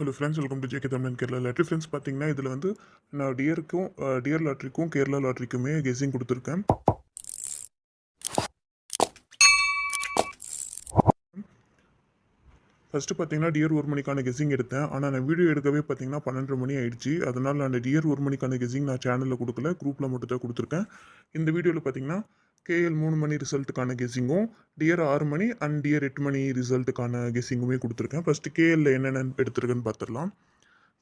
Hello friends welcome to JK Tamil Kerala lottery friends பார்த்தீங்கன்னா இதில் வந்து நான் டியருக்கும் டியர் லாட்ரிக்கும் கேரளா லாட்ரிக்குமே கெஸிங் கொடுத்துருக்கேன். ஃபஸ்ட்டு பார்த்தீங்கன்னா டியர் ஒரு மணிக்கான கெஸிங் எடுத்தேன். ஆனால் நான் வீடியோ எடுக்கவே பார்த்தீங்கன்னா பன்னெண்டு மணி ஆயிடுச்சு. அதனால் நான் டியர் ஒரு மணிக்கான கெஸிங் நான் சேனலில் கொடுக்கல. குரூப்பில் மட்டும் தான் கொடுத்துருக்கேன். இந்த வீடியோவில் பார்த்தீங்கன்னா கேஎல் மூணு மணி ரிசல்ட்டுக்கான கெஸிங்கும் டியர் ஆறு மணி அண்ட் டியர் எட்டு மணி ரிசல்ட்டுக்கான கெஸிங்குமே கொடுத்துருக்கேன். ஃபஸ்ட்டு கேஎல்ல என்னென்ன எடுத்திருக்கேன்னு பார்த்துடலாம்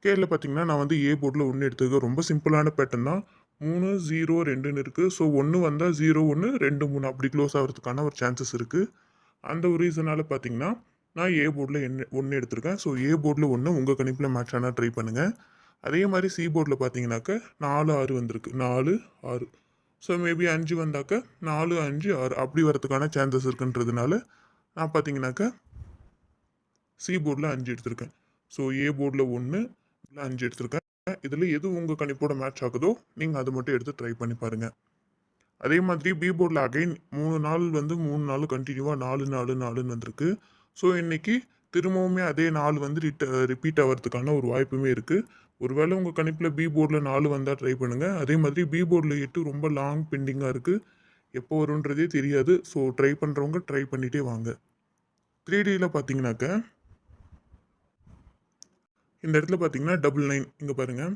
கேஎல்ல பார்த்தீங்கன்னா நான் வந்து ஏ போர்டில் ஒன்று எடுத்துருக்கேன். ரொம்ப சிம்பிளான பேட்டர்ன் தான். மூணு ஜீரோ ரெண்டுன்னு இருக்குது ஸோ ஒன்று வந்தால் ஜீரோ ஒன்று ரெண்டு மூணு அப்படி க்ளோஸ் ஆகிறதுக்கான ஒரு சான்சஸ் இருக்குது அந்த ஒரு ரீசனால் பார்த்தீங்கன்னா நான் ஏ போர்டில் என்ன ஒன்று எடுத்திருக்கேன். ஸோ ஏ போர்டில் ஒன்று உங்கள் கணிப்பில் மேட்ச் ஆனால் ட்ரை பண்ணுங்கள் அதே மாதிரி சி போர்டில் பார்த்தீங்கன்னாக்க நாலு ஆறு வந்திருக்கு. நாலு ஆறு. ஸோ மேபி அஞ்சு வந்தாக்க? நாலு அஞ்சு ஆறு. அப்படி வரதுக்கான சான்சஸ் இருக்குன்றதுனால நான் பார்த்தீங்கன்னாக்கா சி போர்டில் அஞ்சு எடுத்திருக்கேன். ஸோ ஏ போர்டில் ஒன்று இல்லை அஞ்சு எடுத்திருக்கேன். இதில் எது உங்கள் கணிப்போட மேட்ச் ஆகுதோ நீங்கள் அது மட்டும் எடுத்து ட்ரை பண்ணி பாருங்கள் அதே மாதிரி பி போர்டில் அகைன் மூணு நாள் வந்து மூணு நாள் கண்டினியூவாக நாலு நாலு நாலுன்னு வந்திருக்கு. ஸோ இன்றைக்கி திரும்பவுமே அதே நாள் வந்து ரிட்ட ரிப்பீட் ஆகிறதுக்கான ஒரு வாய்ப்புமே இருக்குது ஒருவேளை உங்கள் கணிப்பில் பி போர்டில் நாலு வந்தால் ட்ரை பண்ணுங்கள் அதே மாதிரி பி போர்டில் எட்டு ரொம்ப லாங் பெண்டிங்காக இருக்குது எப்போ வரும்ன்றதே தெரியாது. ஸோ ட்ரை பண்ணுறவங்க ட்ரை பண்ணிகிட்டே வாங்க. த்ரீ டியில் பார்த்தீங்கன்னாக்க இந்த இடத்துல பார்த்தீங்கன்னா டபுள் நைன் இங்கே பாருங்கள்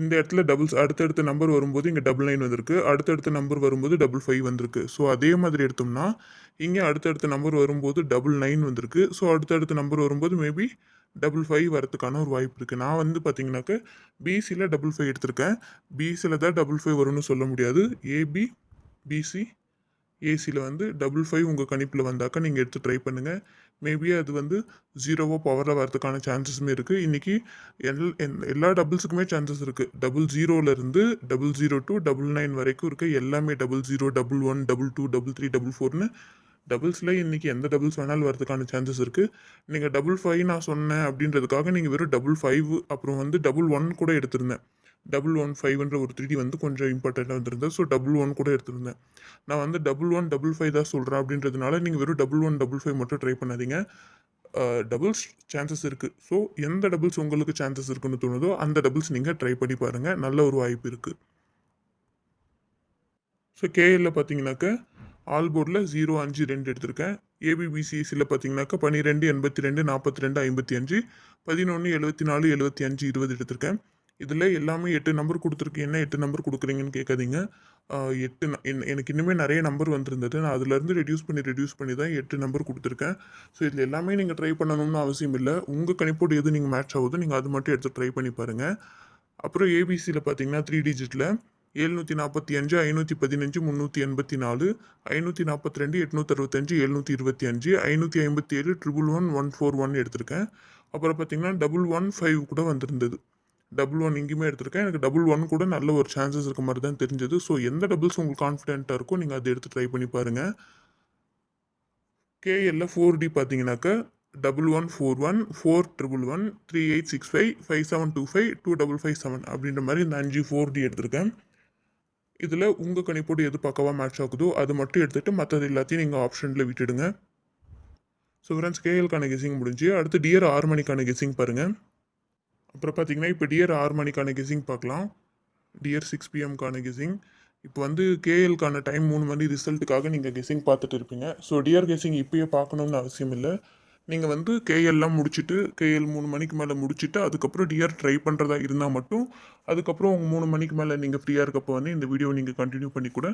இந்த இடத்துல டபுள்ஸ் அடுத்தடுத்த நம்பர் வரும்போது இங்கே டபுள் நைன் வந்திருக்கு. அடுத்தடுத்த நம்பர் வரும்போது டபுள் ஃபைவ் வந்திருக்கு. ஸோ அதே மாதிரி எடுத்தோம்னா இங்கே அடுத்தடுத்த நம்பர் வரும்போது டபுள் நைன் வந்திருக்கு. ஸோ அடுத்தடுத்த நம்பர் வரும்போது மேபி டபுள் ஃபைவ் வரதுக்கான ஒரு வாய்ப்பு இருக்குது நான் வந்து பார்த்தீங்கன்னாக்க பிசியில் டபுள் ஃபைவ் எடுத்திருக்கேன். பிசியில் தான் டபுள் ஃபைவ் வரும்னு சொல்ல முடியாது. ஏபி பிசி ஏசியில் வந்து டபுள் ஃபைவ் உங்கள் கணிப்பில் வந்தாக்கா நீங்கள் எடுத்து ட்ரை பண்ணுங்கள் மேபி அது வந்து ஜீரோவோ பவரில் வரதுக்கான சான்சஸுமே இருக்குது இன்றைக்கி எல் எல்- எல்லா டபுள்ஸுக்குமே சான்சஸ் இருக்குது டபுள் ஜீரோலேருந்து double zero to double nine வரைக்கும் இருக்குது எல்லாமே double zero double one double two double three double ஃபோர்னு டபுள்ஸில் இன்றைக்கி எந்த டபுள்ஸ் வேணாலும் வரதுக்கான சான்சஸ் இருக்குது நீங்கள் டபுள் ஃபைவ் நான் சொன்னேன் அப்படின்றதுக்காக நீங்கள் வெறும் டபுள் ஃபைவ் அப்புறம் வந்து டபுள் ஒன் கூட எடுத்திருந்தேன். டபுள் ஒன் ஃபைவ்ன்ற ஒரு த்ரீ வந்து கொஞ்சம் இம்பார்ட்டண்ட்டாக வந்திருந்தேன் ஸோ டபுள் ஒன் கூட எடுத்திருந்தேன். நான் வந்து டபுள் ஒன் டபுள் ஃபைவ் தான் சொல்கிறேன் அப்படின்றதுனால நீங்கள் வெறும் டபுள் ஒன் டபுள் ஃபைவ் மட்டும் ட்ரை பண்ணாதீங்க. டபுள்ஸ் சான்சஸ் இருக்குது ஸோ எந்த டபுள்ஸ் உங்களுக்கு சான்சஸ் இருக்குன்னு தோணுதோ அந்த டபுள்ஸ் நீங்கள் ட்ரை பண்ணி பாருங்கள் நல்ல ஒரு வாய்ப்பு இருக்குது ஸோ கேஎல்ல பார்த்தீங்கன்னாக்க ஆல் போர்டில் ஜீரோ அஞ்சு ரெண்டு எடுத்திருக்கேன். ஏபிபிசிஎஸ்சியில் பார்த்தீங்கன்னாக்கா பன்னிரெண்டு எண்பத்தி ரெண்டு நாற்பத்தி ரெண்டு ஐம்பத்தி அஞ்சு பதினொன்று எழுபத்தி நாலு எழுபத்தி அஞ்சு இருபது எடுத்திருக்கேன். இதில் எல்லாமே எட்டு நம்பர் கொடுத்துருக்கு. என்ன எட்டு நம்பர் கொடுக்குறீங்கன்னு கேட்காதீங்க. எட்டு ந- என்- எனக்கு இன்னுமே நிறைய நம்பர் வந்திருந்தது. நான் அதுலேருந்து ரெடியூஸ் பண்ணி ரெடியூஸ் பண்ணி தான் எட்டு நம்பர் கொடுத்துருக்கேன். ஸோ இதில் எல்லாமே நீங்கள் ட்ரை பண்ணணும்னு அவசியம் இல்லை. உங்கள் கணிப்போடு எது நீங்கள் மேட்ச் ஆகுதோ நீங்கள் அது மட்டும் எடுத்து ட்ரை பண்ணி பாருங்கள் அப்புறம் ஏபிசியில் பார்த்தீங்கன்னா த்ரீ டிஜிட்டில் எழுநூற்றி நாற்பத்தி அஞ்சு ஐநூற்றி பதினஞ்சு முந்நூற்றி எண்பத்தி நாலு ஐநூற்றி நாற்பத்தி ரெண்டு எட்நூற்றி அறுபத்தஞ்சு எழுநூற்றி இருபத்தி அஞ்சு ஐநூற்றி ஐம்பத்தி ஏழு triple one one four one எடுத்திருக்கேன். அப்புறம் பார்த்தீங்கன்னா டபுள் ஒன் ஃபைவ் கூட வந்திருந்தது. டபுள் ஒன் இங்கேயுமே எடுத்திருக்கேன். எனக்கு டபுள் ஒன் கூட நல்ல ஒரு சான்சஸ் இருக்க மாதிரி தான் தெரிஞ்சது. ஸோ எந்த டபுள்ஸ் உங்களுக்கு கான்ஃபிடென்ட்டாக இருக்கோ நீங்கள் அதை எடுத்து ட்ரை பண்ணி பாருங்கள் கேஎல்ல ஃபோர் டி பார்த்தீங்கன்னாக்கா double one four one four triple one three eight six five five seven two five two double five seven அப்படின்ற மாதிரி இந்த அஞ்சு ஃபோர் டி எடுத்திருக்கேன். இதில் உங்கள் கணிப்போடு எது பக்கவாக மேட்ச் ஆகுதோ அது மட்டும் எடுத்துகிட்டு மற்றது எல்லாத்தையும் நீங்கள் ஆப்ஷனில் விட்டுடுங்க. ஸோ ஃப்ரெண்ட்ஸ் கேஎல்கான கெஸிங் முடிஞ்சு அடுத்து டியர் ஆறு மணிக்கான கெஸிங் பாருங்கள் அப்புறம் பார்த்தீங்கன்னா இப்போ டியர் ஆறு மணிக்கான கெஸிங் பார்க்கலாம் டியர் சிக்ஸ் பிஎம்க்கான கெஸிங் இப்போ வந்து கேஎல்கான டைம் மூணு மணி ரிசல்ட்டுக்காக நீங்கள் கெஸிங் பார்த்துட்டு இருப்பீங்க. ஸோ டியர் கெஸிங் இப்போயே பார்க்கணும்னு அவசியம் இல்லை. நீங்கள் வந்து கேஎல்லாம் முடிச்சுட்டு கேஎல் மூணு மணிக்கு மேலே முடிச்சுட்டு அதுக்கப்புறம் டிஆர் ட்ரை பண்ணுறதா இருந்தால் மட்டும் அதுக்கப்புறம் உங்கள் மூணு மணிக்கு மேலே நீங்கள் ஃப்ரீயாக இருக்கப்போ வந்து இந்த வீடியோ நீங்கள் கண்டினியூ பண்ணி கூட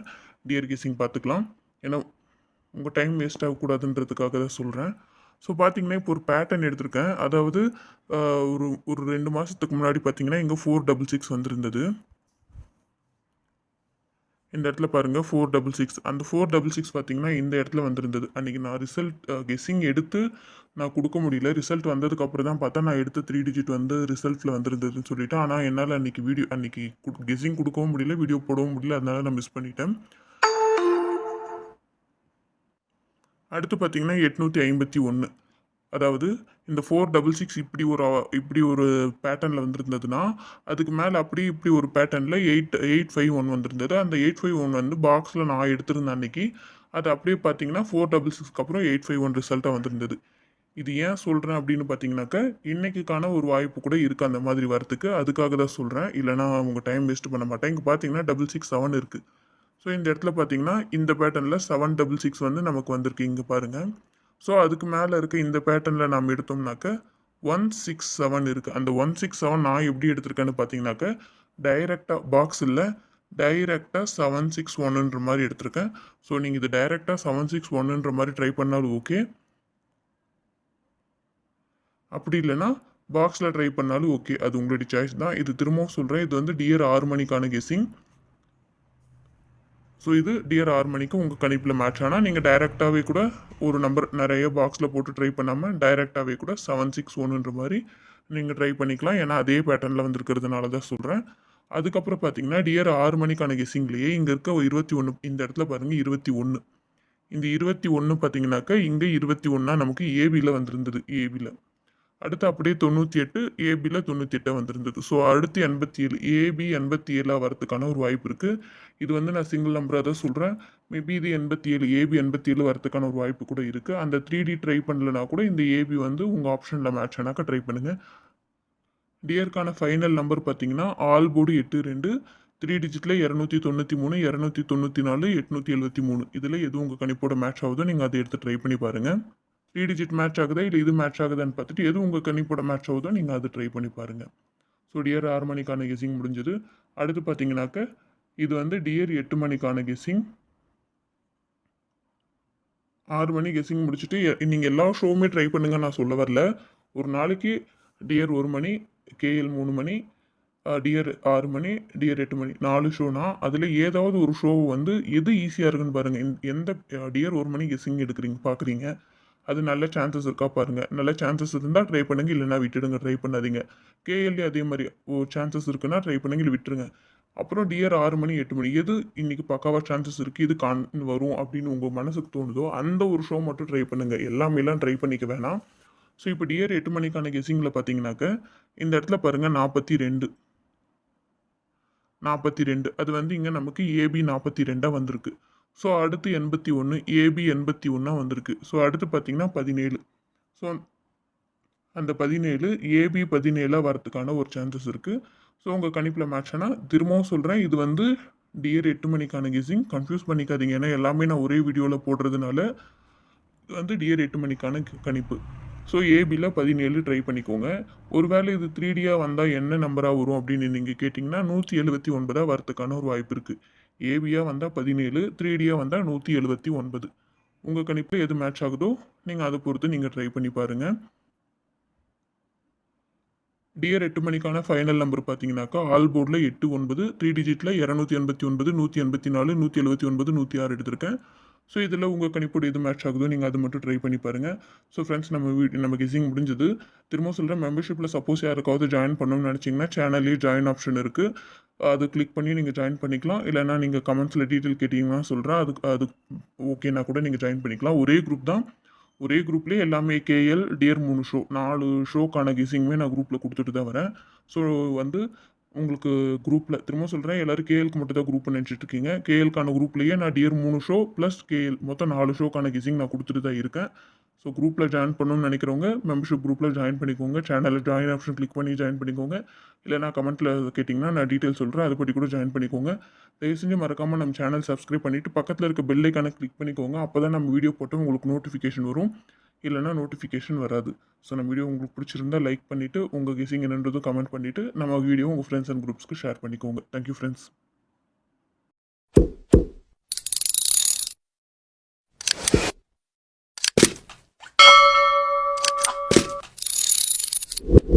டிஆர் கெஸிங் பார்த்துக்கலாம் ஏன்னா உங்கள் டைம் வேஸ்ட் ஆகக்கூடாதுன்றதுக்காக தான் சொல்கிறேன் ஸோ பார்த்தீங்கன்னா இப்போ ஒரு பேட்டர்ன் எடுத்திருக்கேன். அதாவது ஒரு ஒரு ரெண்டு மாதத்துக்கு முன்னாடி பார்த்தீங்கன்னா இங்கே ஃபோர் டபுள் சிக்ஸ் வந்திருந்தது. இந்த இடத்துல பாருங்கள் ஃபோர் டபுள் சிக்ஸ் அந்த ஃபோர் டபுள் சிக்ஸ் பார்த்தீங்கன்னா இந்த இடத்துல வந்திருந்தது. அன்றைக்கி நான் ரிசல்ட் கெஸ்ஸிங் எடுத்து நான் கொடுக்க முடியல. ரிசல்ட் வந்ததுக்கப்புறம் தான் பார்த்தா நான் எடுத்து த்ரீ டிஜிட் வந்து ரிசல்ட்டில் வந்திருந்ததுன்னு சொல்லிவிட்டு ஆனால் என்னால் அன்றைக்கி வீடியோ அன்றைக்கி கெஸ்ஸிங் கொடுக்கவும் முடியல வீடியோ போடவும் முடியல. அதனால நான் மிஸ் பண்ணிட்டேன். அடுத்து பார்த்தீங்கன்னா எட்நூற்றி ஐம்பத்தி ஒன்று அதாவது இந்த ஃபோர் டபுள் சிக்ஸ் இப்படி ஒரு இப்படி ஒரு பேட்டர்னில் வந்திருந்ததுன்னா அதுக்கு மேலே அப்படி இப்படி ஒரு பேட்டர்னில் எயிட் எயிட் ஃபைவ் ஒன் வந்திருந்தது. அந்த எயிட் ஃபைவ் ஒன் வந்து பாக்ஸில் நான் எடுத்திருந்தேன் அன்னைக்கு அது அப்படியே பார்த்தீங்கன்னா ஃபோர் டபுள் சிக்ஸ்க்கு அப்புறம் எயிட் ஃபைவ் ஒன் ரிசல்ட்டாக வந்திருந்தது. இது ஏன் சொல்கிறேன் அப்படின்னு பார்த்தீங்கன்னாக்கா இன்றைக்குக்கான ஒரு வாய்ப்பு கூட இருக்குது அந்த மாதிரி வரத்துக்கு. அதுக்காக தான் சொல்கிறேன் இல்லைனா உங்கள் டைம் வேஸ்ட் பண்ண மாட்டேன். இங்கே பார்த்தீங்கன்னா டபுள் சிக்ஸ் செவன் இருக்குது ஸோ இந்த இடத்துல பார்த்தீங்கன்னா இந்த பேட்டர்னில் செவன் டபுள் சிக்ஸ் வந்து நமக்கு வந்திருக்கு. இங்கே பாருங்கள் ஸோ அதுக்கு மேலே இருக்க இந்த பேட்டர்னில் நாம் எடுத்தோம்னாக்க ஒன் சிக்ஸ் செவன் இருக்குது அந்த ஒன் சிக்ஸ் செவன் நான் எப்படி எடுத்திருக்கேன்னு பார்த்தீங்கன்னாக்க டைரெக்டாக பாக்ஸ் இல்லை டைரெக்டாக செவன் சிக்ஸ் ஒன்னுன்ற மாதிரி எடுத்திருக்கேன். ஸோ நீங்கள் இது டைரெக்டாக செவன் சிக்ஸ் ஒன்னுன்ற மாதிரி ட்ரை பண்ணாலும் ஓகே அப்படி இல்லைன்னா பாக்ஸில் ட்ரை பண்ணாலும் ஓகே அது உங்களுடைய சாய்ஸ் தான். இது திரும்பவும் சொல்கிறேன் இது வந்து டியர் ஆறு மணிக்கான கெஸ்ஸிங் ஸோ இது டியர் ஆறு மணிக்கு உங்கள் கணிப்பில் மேட்ச் ஆனால் நீங்கள் டைரெக்டாகவே கூட ஒரு நம்பர் நிறைய பாக்ஸில் போட்டு ட்ரை பண்ணாமல் டைரெக்டாகவே கூட செவன் சிக்ஸ் ஒன்றுன்ற மாதிரி நீங்கள் ட்ரை பண்ணிக்கலாம். ஏன்னா அதே பேட்டர்னில் வந்திருக்கிறதுனால தான் சொல்கிறேன் அதுக்கப்புறம் பார்த்தீங்கன்னா டியர் ஆறு மணிக்கான கெஸிங்லேயே இங்கே இருக்க இருபத்தி ஒன்று இந்த இடத்துல பாருங்கள் இருபத்தி ஒன்று இந்த இருபத்தி ஒன்று பார்த்தீங்கன்னாக்கா இங்கே இருபத்தி ஒன்றா நமக்கு ஏபியில் வந்திருந்தது ஏபியில் அடுத்து அப்படியே தொண்ணூற்றி எட்டு ஏபியில் தொண்ணூற்றி எட்டாக வந்திருந்தது. ஸோ அடுத்து எண்பத்தி ஏழு ஏபி எண்பத்தி ஏழாக வரதுக்கான ஒரு வாய்ப்பு இருக்குது இது வந்து நான் சிங்கிள் நம்பராக தான் சொல்கிறேன் மேபி இது எண்பத்தி ஏழு ஏபி எண்பத்தி ஏழு வரதுக்கான ஒரு வாய்ப்பு கூட இருக்குது அந்த த்ரீ டி ட்ரை பண்ணலனா கூட இந்த ஏபி வந்து உங்கள் ஆப்ஷனில் மேட்ச் ஆனாக்கா ட்ரை பண்ணுங்கள் டியர்க்கான ஃபைனல் நம்பர் பார்த்தீங்கன்னா ஆல் போர்டு எட்டு ரெண்டு த்ரீ டிஜிட்டில் இரநூத்தி தொண்ணூற்றி மூணு இரநூத்தி தொண்ணூற்றி நாலு எட்நூற்றி எழுபத்தி மூணு. இதில் எதுவும் உங்கள் கணிப்போட மேட்ச் ஆகுதோ நீங்கள் அதை எடுத்து ட்ரை பண்ணி பாருங்கள் த்ரீ டிஜிட் மேட்ச் ஆகுதா இல்லை இது மேட்ச் ஆகுதான்னு பார்த்துட்டு எது உங்கள் கணிப்போட மேட்ச் ஆகுதோ நீங்கள் அதை ட்ரை பண்ணி பாருங்கள் ஸோ டியர் ஆறு மணிக்கான கெஸிங் முடிஞ்சது. அடுத்து பார்த்தீங்கன்னாக்க இது வந்து டியர் எட்டு மணிக்கான கெஸிங் ஆறு மணி கெஸிங் முடிச்சுட்டு நீங்கள் எல்லா ஷோவுமே ட்ரை பண்ணுங்க நான் சொல்ல வரல. ஒரு நாளைக்கு டியர் ஒரு மணி கேஎல் மூணு மணி டியர் ஆறு மணி டியர் எட்டு மணி நாலு ஷோனா அதில் ஏதாவது ஒரு ஷோ வந்து எது ஈஸியாக இருக்குன்னு பாருங்கள் எந்த டியர் ஒரு மணி கெஸிங் எடுக்கிறீங்க பார்க்குறீங்க. அது நல்ல சான்சஸ் இருக்கா பாருங்கள் நல்ல சான்சஸ் இருந்தால் ட்ரை பண்ணுங்க இல்லைன்னா விட்டுடுங்க ட்ரை பண்ணாதீங்க. கேஎல்ஏ அதே மாதிரி ஓ சான்சஸ் இருக்குன்னா ட்ரை பண்ணுங்க இல்லை விட்டுருங்க. அப்புறம் டிஆர் ஆறு மணி எட்டு மணி எது இன்றைக்கி பக்காவாக சான்சஸ் இருக்குது இது கான் வரும் அப்படின்னு உங்கள் மனசுக்கு தோணுதோ அந்த ஒரு ஷோ மட்டும் ட்ரை பண்ணுங்கள் எல்லாமேலாம் ட்ரை பண்ணிக்க வேணாம். ஸோ இப்போ டிஆர் எட்டு மணிக்கான கெஸிங்கில் பார்த்தீங்கன்னாக்க இந்த இடத்துல பாருங்கள் நாற்பத்தி ரெண்டு நாற்பத்தி ரெண்டு அது வந்து இங்கே நமக்கு ஏபி நாற்பத்தி ரெண்டாக வந்திருக்கு. ஸோ அடுத்து எண்பத்தி ஒன்று ஏபி எண்பத்தி ஒன்றா வந்திருக்கு. ஸோ அடுத்து பார்த்தீங்கன்னா பதினேழு. ஸோ அந்த பதினேழு ஏபி பதினேழாக வரதுக்கான ஒரு சான்சஸ் இருக்குது ஸோ உங்கள் கணிப்பில் மேட்ச் ஆனால் திரும்பவும் சொல்கிறேன் இது வந்து டியர் எட்டு மணிக்கான கெஸிங் கன்ஃபியூஸ் பண்ணிக்காதீங்க. ஏன்னா எல்லாமே நான் ஒரே வீடியோவில் போடுறதுனால இது வந்து டியர் எட்டு மணிக்கான க- கணிப்பு. ஸோ ஏபியில் பதினேழு ட்ரை பண்ணிக்கோங்க. ஒருவேளை இது த்ரீ டியாக வந்தால் என்ன நம்பராக வரும் அப்படின்னு நீங்கள் கேட்டிங்கன்னா நூற்றி எழுபத்தி ஒன்பதாக வரதுக்கான ஒரு வாய்ப்பு இருக்குது ஏபியாக வந்தால் பதினேழு த்ரீ டியாக வந்தால் நூற்றி எழுபத்தி ஒன்பது. உங்கள் கணிப்பில் எது மேட்ச் ஆகுதோ நீங்கள் அதை பொறுத்து நீங்கள் ட்ரை பண்ணி பாருங்கள் டியர் எட்டு மணிக்கான ஃபைனல் நம்பர் பார்த்தீங்கன்னாக்கா ஆல் போர்டில் எட்டு ஒன்பது த்ரீ டிஜிட்டில் இரநூத்தி எண்பத்தி ஒன்பது நூற்றி எண்பத்தி நாலு நூற்றி எழுபத்தி ஒன்பது நூற்றி ஆறு எடுத்திருக்கேன். ஸோ இதில் உங்கள் கணிப்போடு எது மேட்ச் ஆகுதோ நீங்கள் அதை மட்டும் ட்ரை பண்ணி பாருங்கள் ஸோ ஃப்ரெண்ட்ஸ் நம்ம வீட்டு நம்ம கெஸிங் முடிஞ்சது. திரும்ப சொல்கிற மெம்பர்ஷிப்பில் சப்போஸ் யாருக்காவது ஜாயின் பண்ணணும்னு நினச்சிங்கன்னா சேனல்லேயே ஜாயின் ஆப்ஷன் இருக்குது அது கிளிக் பண்ணி நீங்கள் ஜாயின் பண்ணிக்கலாம். இல்லைனா நீங்கள் கமெண்ட்ஸில் டீட்டெயில் கேட்டிங்கன்னா சொல்கிறேன் அதுக்கு அது ஓகேனா கூட நீங்கள் ஜாயின் பண்ணிக்கலாம். ஒரே குரூப் தான். ஒரே குரூப்லேயே எல்லாமே கேஎல் டியர் மூணு ஷோ நாலு ஷோக்கான கெஸிங்குமே நான் குரூப்பில் கொடுத்துட்டு தான் வரேன். ஸோ வந்து உங்களுக்கு குரூப்பில் திரும்ப சொல்கிறேன் எல்லோரும் கேஎலுக்கு மட்டும் தான் குரூப் நினச்சிட்டு இருக்கீங்க. கேஎல்கான குரூப்லேயே நான் டியர் மூணு ஷோ ப்ளஸ் கேஎல் மொத்தம் நாலு ஷோக்கான கிசிங் நான் கொடுத்துட்டு தான் இருக்கேன். ஸோ குரூப்பில் ஜாயின் பண்ணணும்னு நினைக்கிறவங்க மெம்பர்ஷிப் குரூப்பில் ஜாயின் பண்ணிக்கோங்க. சேனலில் ஜாயின் ஆப்ஷன் கிளிக் பண்ணி ஜாயின் பண்ணிக்கோங்க. இல்லைனா கமெண்ட்டில் கேட்டிங்கன்னா நான் டீட்டெயில் சொல்கிறேன் அதுபடி கூட ஜாயின் பண்ணிக்கோங்க. தயவு செஞ்சு மறக்காமல் நம்ம சேனல் சப்ஸ்கிரைப் பண்ணிவிட்டு பக்கத்தில் இருக்க பெல்லைக்கான கிளிக் பண்ணிக்கோங்க. அப்போ தான் நம்ம வீடியோ போட்டு உங்களுக்கு நோட்டிஃபிகேஷன் வரும். இல்லைனா நோட்டிஃபிகேஷன் வராது. ஸோ நம்ம வீடியோ உங்களுக்கு பிடிச்சிருந்தா லைக் பண்ணிவிட்டு உங்கள் கெஸிங் என்னன்றதும் கமெண்ட் பண்ணிவிட்டு நம்ம வீடியோ உங்கள் ஃப்ரெண்ட்ஸ் அண்ட் குரூப்ஸ்க்கு ஷேர் பண்ணிக்கோங்க. Thank you friends